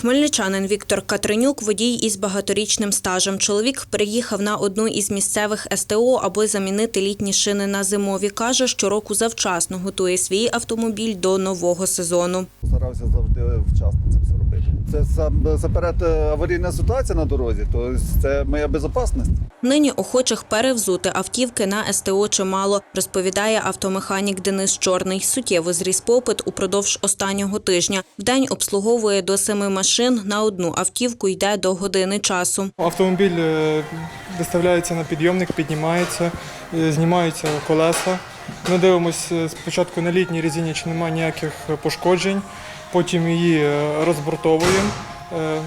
Хмельничанин Віктор Катринюк, водій із багаторічним стажем. Чоловік приїхав на одну із місцевих СТО, аби замінити літні шини на зимові. Каже, щороку завчасно готує свій автомобіль до нового сезону. Старався завжди вчасно робити. Це сам заперед аварійна ситуація на дорозі, то це моя безпечність. Нині охочих перевзути автівки на СТО чимало, розповідає автомеханік Денис Чорний. Суттєво зріс попит упродовж останнього тижня. В день обслуговує до семи машин. На одну автівку йде до години часу. Автомобіль е, виставляється на підйомник, піднімається, е, знімаються колеса. Ми дивимося спочатку на літній резині, чи немає ніяких пошкоджень, потім її е, розбортовуємо, е,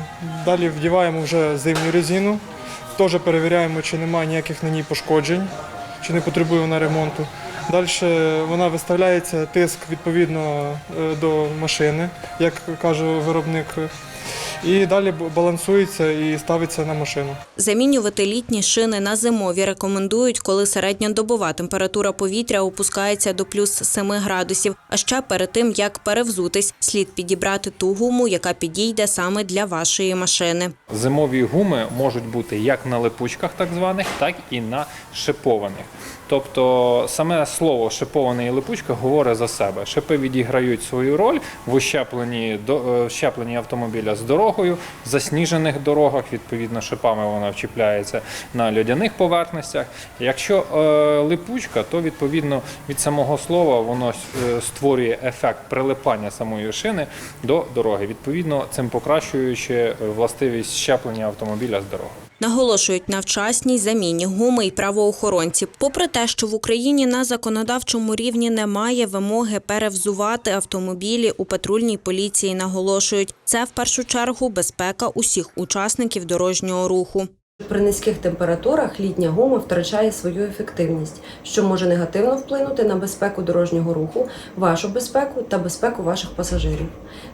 далі вдіваємо вже зимню резину, теж перевіряємо, чи немає ніяких на ній пошкоджень, чи не потребує вона ремонту. Далі вона виставляється тиск відповідно е, до машини, як каже виробник. І далі балансується і ставиться на машину. Замінювати літні шини на зимові рекомендують, коли середньодобова температура повітря опускається до плюс 7 градусів. А ще перед тим, як перевзутись, слід підібрати ту гуму, яка підійде саме для вашої машини. Зимові гуми можуть бути як на липучках, так званих, так і на шипованих. Тобто саме слово шипований і липучка говорить за себе. Шипи відіграють свою роль в ущепленні, до- е, щепленні автомобіля з дорогою, в засніжених дорогах, відповідно, шипами вона вчіпляється на льодяних поверхностях. Якщо е, липучка, то відповідно від самого слова воно е, створює ефект прилипання самої шини до дороги, відповідно, цим покращуючи е, властивість щеплення автомобіля з дорогою. Наголошують на вчасній заміні гуми й правоохоронці. Попри те, що в Україні на законодавчому рівні немає вимоги перевзувати автомобілі, у патрульній поліції наголошують, це в першу чергу безпека усіх учасників дорожнього руху. При низьких температурах літня гума втрачає свою ефективність, що може негативно вплинути на безпеку дорожнього руху, вашу безпеку та безпеку ваших пасажирів.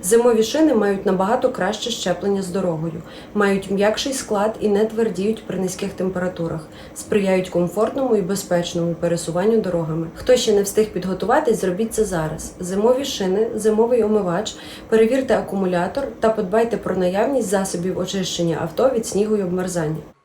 Зимові шини мають набагато краще щеплення з дорогою, мають м'якший склад і не твердіють при низьких температурах, сприяють комфортному і безпечному пересуванню дорогами. Хто ще не встиг підготуватись, зробіть це зараз. Зимові шини, зимовий омивач, перевірте акумулятор та подбайте про наявність засобів очищення авто від снігу і обмерзання.